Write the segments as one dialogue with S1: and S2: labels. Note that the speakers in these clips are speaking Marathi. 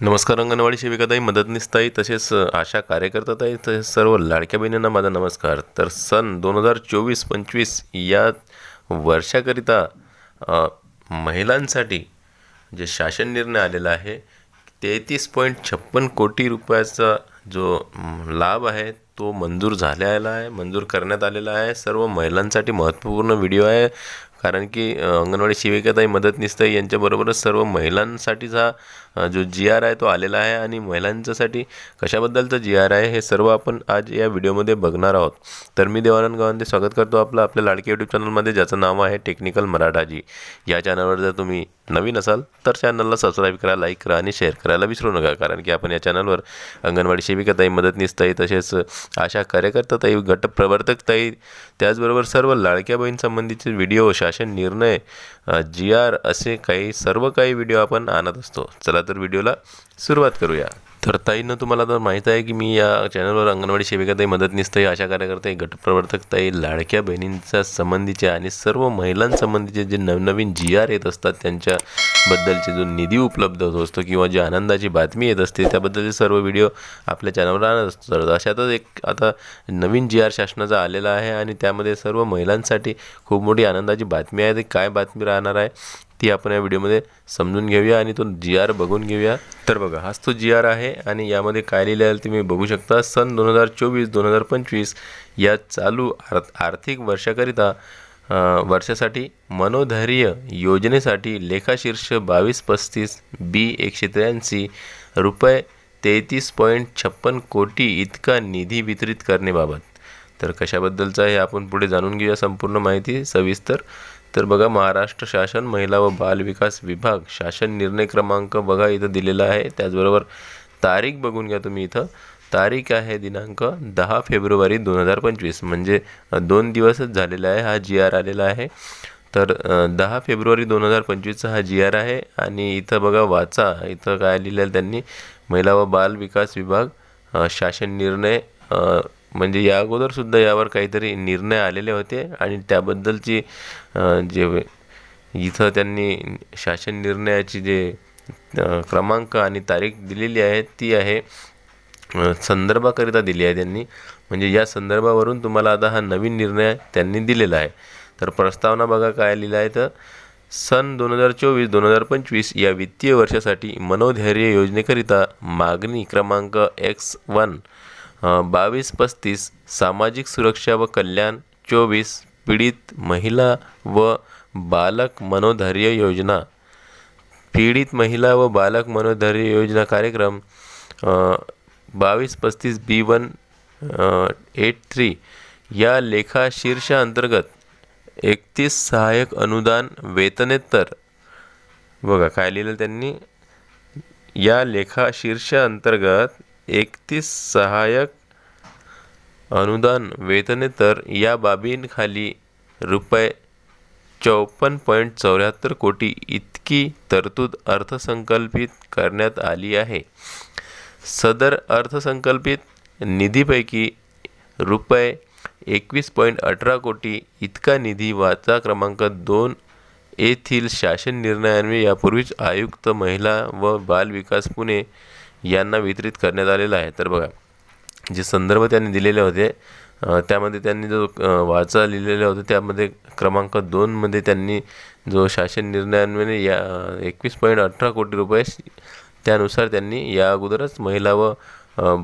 S1: नमस्कार अंगणवाडी सेविकाताई. मदतनीसताई तसेच आशा कार्यकर्ताताई तसेच सर्व लाडक्या बहिणींना माझा नमस्कार. तर सन दोन हजार चोवीस पंचवीस या वर्षाकरिता महिलांसाठी जे शासन निर्णय आलेला आहे तेहतीस पॉईंट छप्पन कोटी रुपयाचा जो लाभ आहे तो मंजूर झालेला आहे मंजूर करण्यात आलेला आहे. सर्व महिलांसाठी महत्त्वपूर्ण व्हिडिओ आहे. कारण की अंगणवाडी सेविकाताई मदतनीसताई यांच्याबरोबरच सर्व महिलांसाठीचा जो जी आर आहे तो आलेला आहे आणि महिलांच्यासाठी कशाबद्दलचा जी आर आहे हे सर्व आपण आज या व्हिडिओमध्ये बघणार आहोत. तर मी देवानंद गावंदे स्वागत करतो आपलं आपल्या लाडके यूट्यूब चॅनलमध्ये ज्याचं नाव आहे टेक्निकल मराठाजी. या चॅनलवर जर तुम्ही नवीन असाल तर चॅनलला सबस्क्राईब करा लाईक करा आणि शेअर करायला विसरू नका. कारण की आपण या चॅनलवर अंगणवाडी सेविकाताई मदतनीसताई तसेच आशा कार्यकर्ताताई गटप्रवर्तकताई त्याचबरोबर सर्व लाडक्या बहीणसंबंधीचे व्हिडिओ शासन निर्णय जी आर असे काही सर्व काही व्हिडिओ आपण आणत असतो. चला तर व्हिडिओला सुरुवात करूया. तर ताईनं तुम्हाला तर माहीत आहे की मी या चॅनलवर अंगणवाडी सेविकाताई मदतनीसताई आशा कार्यकर्ताई गटप्रवर्तकताई लाडक्या बहिणींच्या संबंधीचे आणि सर्व महिलांसंबंधीचे जे नवनवीन जी आर येत असतात त्यांच्याबद्दलचे जो निधी उपलब्ध होत असतो किंवा जी आनंदाची बातमी येत असते त्याबद्दलचे सर्व व्हिडिओ आपल्या चॅनलवर आणत असतो तर अशातच एक आता नवीन जी आर शासनाचा आलेला आहे आणि त्यामध्ये सर्व महिलांसाठी खूप मोठी आनंदाची बातमी आहे. ती काय बातमी राहणार आहे? ती आपण या व्हिडिओमध्ये समजून घेऊया आणि तो जी आर बघून घेऊया. तर बघा हाच तो जी आर आहे आणि यामध्ये काय लिहिलं आहे तुम्ही बघू शकता. सन दोन हजार चोवीस दोन हजार पंचवीस या चालू आर आर्थिक वर्षाकरिता वर्षासाठी मनोधैर्य योजनेसाठी लेखाशीर्ष बावीस पस्तीस बी एकशे त्र्याऐंशी रुपये तेहतीस पॉईंट छप्पन कोटी इतका निधी वितरित करण्याबाबत. तर कशाबद्दलचं आहे आपण पुढे जाणून घेऊया. संपूर्ण माहिती सविस्तर तर बघा महाराष्ट्र शासन महिला व बाल विकास विभाग शासन निर्णय क्रमांक बघा इथं दिलेला आहे. त्याचबरोबर तारीख बघून घ्या तुम्ही इथं. तारीख आहे दिनांक दहा फेब्रुवारी दोन हजार पंचवीस. म्हणजे दोन दिवसच झालेला आहे हा जी आर आलेला आहे. तर दहा फेब्रुवारी दोन हजार पंचवीसचा हा जी आर आहे. आणि इथं बघा वाचा. इथं काय लिहिलेलं आहे त्यांनी महिला व बाल विकास विभाग शासन निर्णय म्हणजे या अगोदरसुद्धा यावर काहीतरी निर्णय आलेले होते आणि त्याबद्दलची जे इथं त्यांनी शासन निर्णयाची जे क्रमांक आणि तारीख दिलेली आहे ती आहे संदर्भाकरिता दिली आहे त्यांनी. म्हणजे या संदर्भावरून तुम्हाला आता हा नवीन निर्णय त्यांनी दिलेला आहे. तर प्रस्तावना बघा काय लिहिलं आहे तर सन दोन हजार चोवीस दोन हजार पंचवीस या वित्तीय वर्षासाठी मनोधैर्य योजनेकरिता मागणी क्रमांक एक्स वन बावीस पस्तीस सामाजिक सुरक्षा व कल्याण चोवीस पीडित महिला व बालक मनोधैर्य योजना पीडित महिला व बालक मनोधैर्य योजना कार्यक्रम बावीस पस्तीस बी वन एट थ्री या लेखा शीर्ष अंतर्गत एकतीस सहाय्यक अनुदान वेतनेतर बघा काय लिहिलं त्यांनी या लेखा शीर्ष अंतर्गत एकतीस सहाय्यक अनुदान वेतनेतर या बाबींखाली रुपये चौपन्न पॉईंट चौऱ्याहत्तर कोटी इतकी तरतूद अर्थसंकल्पित करण्यात आली आहे. सदर अर्थसंकल्पित निधीपैकी रुपये एकवीस पॉईंट अठरा कोटी इतका निधी वाचा क्रमांक दोन येथील शासन निर्णयान्वये यापूर्वीच आयुक्त महिला व बाल विकास पुणे यांना वितरित करण्यात आलेला आहे. तर बघा जे संदर्भ त्यांनी दिलेले होते त्यामध्ये त्यांनी जो वाचा लिहिलेला होते त्यामध्ये क्रमांक दोनमध्ये त्यांनी जो शासन निर्णयान्वये या एकवीस पॉईंट अठरा कोटी रुपये त्यानुसार त्यांनी या अगोदरच महिला व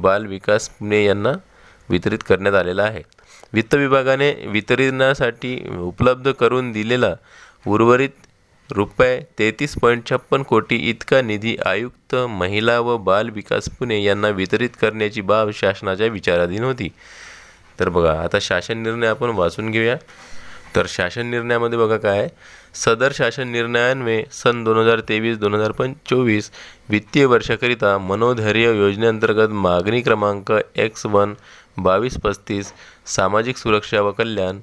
S1: बाल विकास पुणे यांना वितरित करण्यात आलेला आहे. वित्त विभागाने वितरणासाठी उपलब्ध करून दिलेला उर्वरित रुपये तेहतीस पॉईंट छप्पन कोटी इतका निधी आयुक्त महिला व बाल विकास पुणे यांना वितरित करण्याची बाब शासनाच्या विचाराधीन होती. तर बघा आता शासन निर्णय आपण वाचून घेऊया. तर शासन निर्णयामध्ये बघा काय? सदर शासन निर्णयान्वये सन दोन हजार तेवीस दोन हजार पण चोवीस वित्तीय वर्षाकरिता मनोधैर्य योजनेअंतर्गत मागणी क्रमांक एक्स वन बावीस पस्तीस सामाजिक सुरक्षा व कल्याण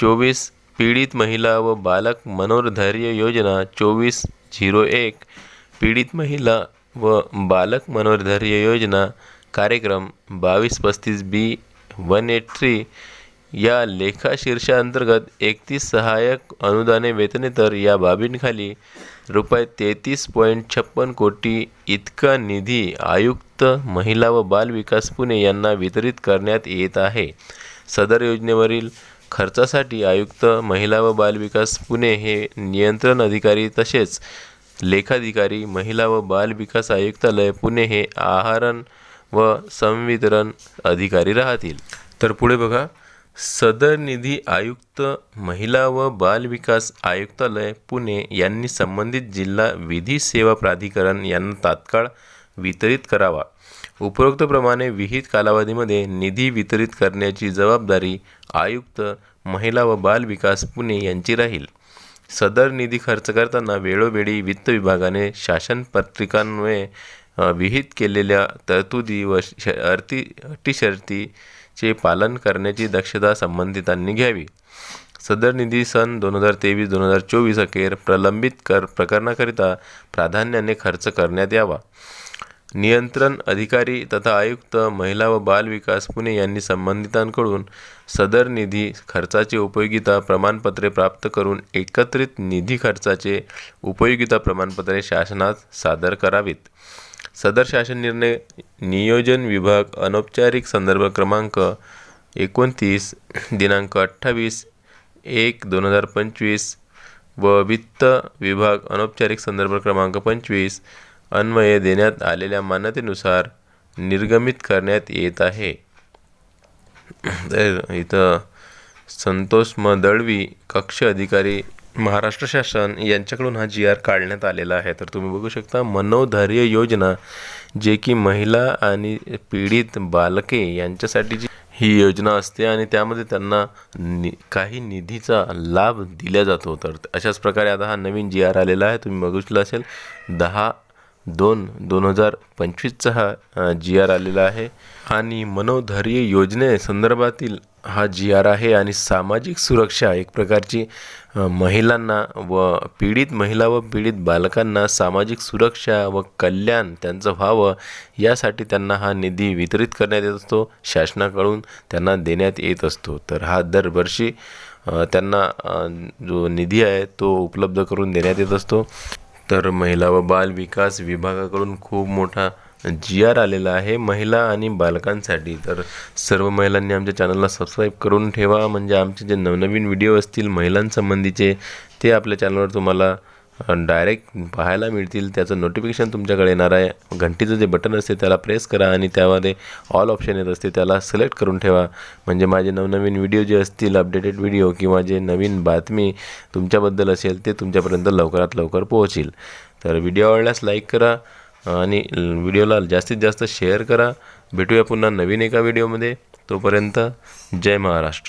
S1: चोवीस पीडित महिला व बालक मनोधैर्य योजना चोवीस झिरो एक पीडित महिला व बालक मनोधैर्य योजना कार्यक्रम बावीस पस्तीस बी वन एट थ्री या लेखा शीर्षाअंतर्गत एकतीस सहाय्यक अनुदाने वेतनेतर या बाबींखाली रुपये तेहतीस पॉईंट छप्पन कोटी इतका निधी आयुक्त महिला व बाल विकास पुणे यांना वितरित करण्यात येत आहे. सदर योजनेवरील खर्चासाठी आयुक्त महिला व बाल विकास पुणे हे नियंत्रण अधिकारी तसेच लेखाधिकारी महिला व बाल विकास आयुक्तालय पुणे हे आहारण व संवितरण अधिकारी राहतील. तर पुढे बघा. सदर निधी आयुक्त महिला व बाल विकास आयुक्तालय पुणे यांनी संबंधित जिल्हा विधी सेवा प्राधिकरण यांना तात्काळ वितरित करावा. उपरोक्तप्रमाणे विहित कालावधीमध्ये निधी वितरित करण्याची जबाबदारी आयुक्त महिला व बाल विकास पुणे यांची राहील. सदर निधी खर्च करताना वेळोवेळी वित्त विभागाने शासन पत्रिकांमुळे विहित केलेल्या तरतुदी व श अटी अटीशर्तीचे पालन करण्याची दक्षता संबंधितांनी घ्यावी. सदर निधी सन दोन हजार तेवीस दोन हजार चोवीस अखेर प्रलंबित कर प्रकरणाकरिता प्राधान्याने खर्च करण्यात यावा. नियंत्रण अधिकारी तथा आयुक्त महिला व बाल विकास पुणे यांनी संबंधितांकडून सदर निधी खर्चाचे उपयोगिता प्रमाणपत्रे प्राप्त करून एकत्रित निधी खर्चाचे उपयोगिता प्रमाणपत्रे शासनात सादर करावीत. सदर शासन निर्णय नियोजन विभाग अनौपचारिक संदर्भ क्रमांक एकोणतीस दिनांक अठ्ठावीस एक दोन हजार पंचवीस व वित्त विभाग अनौपचारिक संदर्भ क्रमांक पंचवीस अन्वये देण्यात आलेल्या मान्यतेनुसार निर्गमित करण्यात येत आहे. तर इथं संतोष म. दळवी कक्ष अधिकारी महाराष्ट्र शासन यांच्याकडून हा जी आर काढण्यात आलेला आहे. तर तुम्ही बघू शकता मनोधैर्य योजना जे की महिला आणि पीडित बालके यांच्यासाठी जी ही योजना असते आणि त्यामध्ये त्यांना नि काही निधीचा लाभ दिला जातो. तर अशाच प्रकारे आता हा नवीन जी आर आलेला आहे. तुम्ही बघितलं असेल दहा दोन दोन हजार पंचवीसचा हा जी आर आलेला आहे. आणि मनोधैर्य योजनेसंदर्भातील हा जी आर आहे आणि सामाजिक सुरक्षा एक प्रकारची महिलांना व पीडित महिला व पीडित बालकांना सामाजिक सुरक्षा व कल्याण त्यांचं व्हावं यासाठी त्यांना हा निधी वितरित करण्यात येत असतो. शासनाकडून त्यांना देण्यात येत असतो. तर हा दरवर्षी त्यांना जो निधी आहे तो उपलब्ध करून देण्यात येत असतो. तर महिला व बाल विकास विभागाकडून खूप मोठा जी आर आलेला आहे महिला आणि बालकांसाठी. तर सर्व महिलांनी आमच्या चॅनलला सबस्क्राईब करून ठेवा. म्हणजे आमचे जे नवनवीन व्हिडिओ असतील महिलांसंबंधीचे ते आपल्या चॅनलवर तुम्हाला डायरेक्ट पाहायला मिळतील त्याचं नोटिफिकेशन तुमच्याकडे येणार आहे. घंटीचं जे बटन असते त्याला प्रेस करा आणि त्यामध्ये ऑल ऑप्शन येत असते त्याला सिलेक्ट करून ठेवा. म्हणजे माझे नवनवीन व्हिडिओ जे असतील अपडेटेड व्हिडिओ किंवा जे नवीन बातमी तुमच्याबद्दल असेल ते तुमच्यापर्यंत लवकरात लवकर पोहोचेल. तर व्हिडिओ आवडल्यास लाईक करा आणि व्हिडिओला जास्तीत जास्त शेअर करा. भेटूया पुन्हा नवीन एका व्हिडिओमध्ये तोपर्यंत जय महाराष्ट्र.